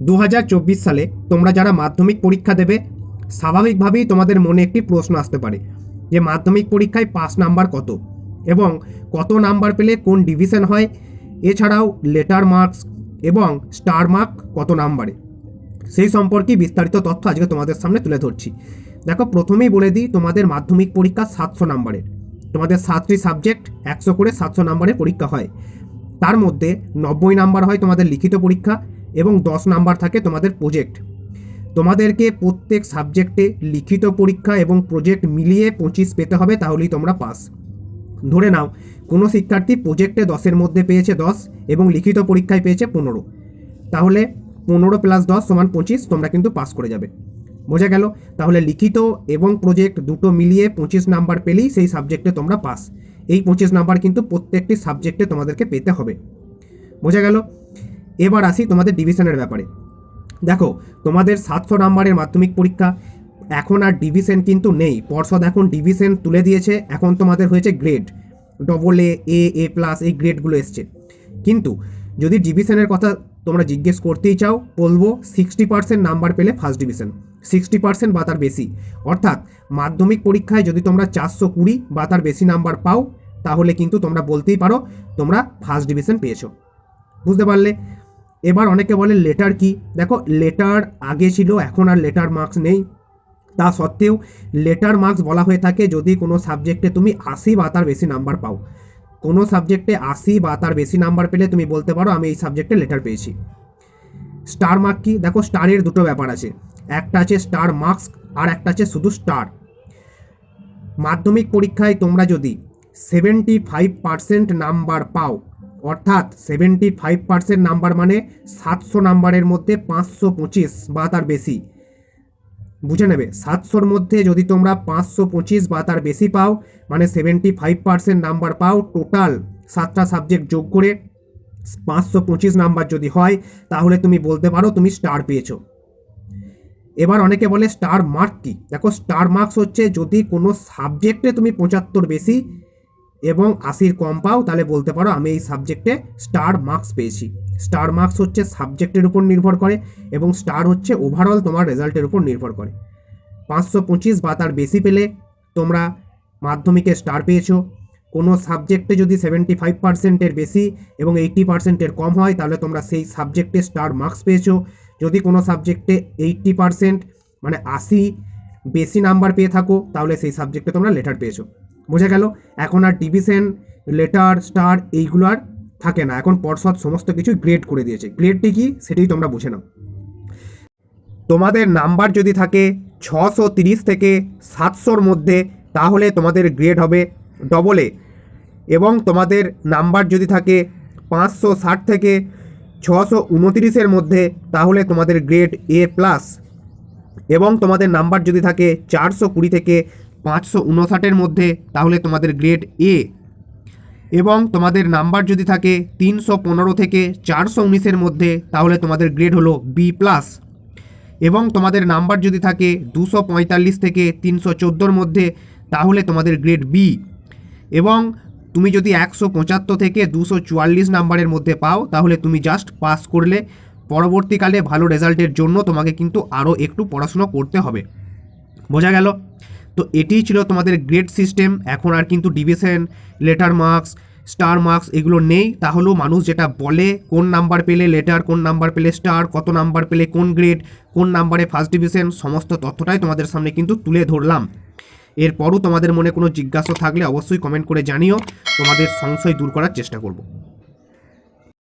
দু হাজার চব্বিশ সালে তোমরা যারা মাধ্যমিক পরীক্ষা দেবে, স্বাভাবিকভাবেই তোমাদের মনে একটি প্রশ্ন আসতে পারে যে মাধ্যমিক পরীক্ষায় পাস নাম্বার কত এবং কত নাম্বার পেলে কোন ডিভিশন হয়, এছাড়াও লেটার মার্কস এবং স্টার মার্ক কত নাম্বারে। সেই সম্পর্কে বিস্তারিত তথ্য আজকে তোমাদের সামনে তুলে ধরছি। দেখো, প্রথমেই বলে দিই, তোমাদের মাধ্যমিক পরীক্ষা সাতশো নাম্বারের। তোমাদের সাতটি সাবজেক্ট একশো করে সাতশো নাম্বারের পরীক্ষা হয়। তার মধ্যে নব্বই নাম্বার হয় তোমাদের লিখিত পরীক্ষা এবং দশ নাম্বার থাকে তোমাদের প্রজেক্ট তোমাদেরকে প্রত্যেক সাবজেক্টে লিখিত পরীক্ষা এবং প্রজেক্ট মিলিয়ে পঁচিশ পেতে হবে, তাহলেই তোমরা পাস ধরে নাও, কোনো শিক্ষার্থী প্রজেক্টে দশের মধ্যে পেয়েছে দশ এবং লিখিত পরীক্ষায় পেয়েছে পনেরো। তাহলে পনেরো প্লাস দশ সমান পঁচিশ, তোমরা কিন্তু পাস করে যাবে। বোঝা গেল? তাহলে লিখিত এবং প্রজেক্ট দুটো মিলিয়ে পঁচিশ নাম্বার পেলেই সেই সাবজেক্টে তোমরা পাস এই পঁচিশ নাম্বার কিন্তু প্রত্যেকটি সাবজেক্টে তোমাদেরকে পেতে হবে। বোঝা গেল? এবার আসি তোমাদের ডিভিশনের ব্যাপারে। দেখো, তোমাদের সাতশো নাম্বারের মাধ্যমিক পরীক্ষা, এখন আর ডিভিশন কিন্তু নেই। পর্ষদ এখন ডিভিশন তুলে দিয়েছে, এখন তোমাদের হয়েছে grade double A A A plus এই গ্রেডগুলো এসছে। কিন্তু যদি ডিভিশনের কথা তোমরা জিজ্ঞেস করতেই চাও, বলব সিক্সটি পার্সেন্ট নাম্বার পেলে ফার্স্ট ডিভিশন সিক্সটি পার্সেন্ট বা তার বেশি। অর্থাৎ মাধ্যমিক পরীক্ষায় যদি তোমরা চারশো কুড়ি বা তার বেশি নাম্বার পাও, তাহলে কিন্তু তোমরা বলতেই পারো তোমরা ফার্স্ট ডিভিশন পেয়েছ। বুঝতে পারলে? এবার অনেকে বলে লেটার কি? দেখো লেটার আগে ছিল, এখন আর লেটার মার্কস নেই। তা সত্ত্বেও লেটার মার্কস বলা হয়ে থাকে যদি কোনো সাবজেক্টে তুমি আশি বা তার বেশি নাম্বার পাও। কোনো সাবজেক্টে আশি বা তার বেশি নাম্বার পেলে তুমি বলতে পারো, আমি এই সাবজেক্টে লেটার পেয়েছি। স্টার মার্ক কি? দেখো স্টারের দুটো ব্যাপার আছে। একটা আছে স্টার মার্কস আর একটা আছে শুধু স্টার মাধ্যমিক পরীক্ষায় তোমরা যদি সেভেন্টি ফাইভ পার্সেন্ট নাম্বার পাও অর্থাৎ সেভেন্টি ফাইভ পার্সেন্ট নাম্বার মানে সাতশো নাম্বারের মধ্যে পাঁচশো পঁচিশ বা তার বেশি। বুঝে নেবে? সাতশোর মধ্যে যদি তোমরা পাঁচশো পঁচিশ বা তার বেশি পাও মানে সেভেন্টি ফাইভ পার্সেন্ট নাম্বার পাও টোটাল সাতটা সাবজেক্ট যোগ করে পাঁচশো পঁচিশ নাম্বার যদি হয়, তাহলে তুমি বলতে পারো তুমি স্টার পেয়েছ। এবার অনেকে বলে স্টার মার্ক কি? দেখো স্টার মার্কস হচ্ছে যদি কোনো সাবজেক্টে তুমি পঁচাত্তর বেশি এবং আশির কম পাও, তাহলে বলতে পারো আমি এই সাবজেক্টে স্টার মার্কস পেয়েছি। স্টার মার্কস হচ্ছে সাবজেক্টের উপর নির্ভর করে এবং স্টার হচ্ছে ওভারঅল তোমার রেজাল্টের উপর নির্ভর করে। পাঁচশো পঁচিশ বা তার বেশি পেলে তোমরা মাধ্যমিকে স্টার পেয়েছ। কোনো সাবজেক্টে যদি সেভেন্টি ফাইভ পার্সেন্টের বেশি এবং এইট্টি পার্সেন্টের কম হয়, তাহলে তোমরা সেই সাবজেক্টে স্টার মার্কস পেয়েছ। যদি কোনো সাবজেক্টে এইট্টি পার্সেন্ট মানে আশি বেশি নাম্বার পেয়ে থাকো, তাহলে সেই সাবজেক্টে তোমরা লেটার পেয়েছ। বোঝা গেল? এখন আর ডিভিশন লেটার, স্টার এইগুলো আর থাকে না। এখন পর্ষদ সমস্ত কিছু গ্রেড করে দিয়েছে। গ্রেডটি কি? সেটাই তোমরা বুঝে নাও। তোমাদের নাম্বার যদি থাকে ছশো তিরিশ থেকে সাতশোর মধ্যে, তাহলে তোমাদের গ্রেড হবে ডবল এ। এবং তোমাদের নাম্বার যদি থাকে পাঁচশো ষাট থেকে ছশো উনতিরিশের মধ্যে, তাহলে তোমাদের গ্রেড এ প্লাস এবং তোমাদের নাম্বার যদি থাকে চারশো কুড়ি থেকে পাঁচশো উনষাটের মধ্যে, তাহলে তোমাদের গ্রেড এ এবং তোমাদের নাম্বার যদি থাকে তিনশো পনেরো থেকে চারশো উনিশের মধ্যে, তাহলে তোমাদের গ্রেড হলো বি প্লাস এবং তোমাদের নাম্বার যদি থাকে দুশো পঁয়তাল্লিশ থেকে তিনশো চোদ্দোর মধ্যে, তাহলে তোমাদের গ্রেড বি এবং তুমি যদি একশো পঁচাত্তর থেকে দুশো চুয়াল্লিশ নাম্বারের মধ্যে পাও, তাহলে তুমি জাস্ট পাস করলে। পরবর্তীকালে ভালো রেজাল্টের জন্য তোমাকে কিন্তু আরও একটু পড়াশুনো করতে হবে। বোঝা গেল? তো এটিই ছিল তোমাদের গ্রেড সিস্টেম এখন আর কিন্তু division letter marks star marks এগুলো নেই। তাহলেও মানুষ যেটা বলে, কোন নাম্বার পেলে লেটার কোন নাম্বার পেলে স্টার কত নাম্বার পেলে কোন গ্রেড কোন নাম্বারে ফার্স্ট ডিভিশন সমস্ত তথ্যটাই তোমাদের সামনে কিন্তু তুলে ধরলাম। এরপরও তোমাদের মনে কোনো জিজ্ঞাসা থাকলে অবশ্যই কমেন্ট করে জানিও। তোমাদের সংশয় দূর করার চেষ্টা করব।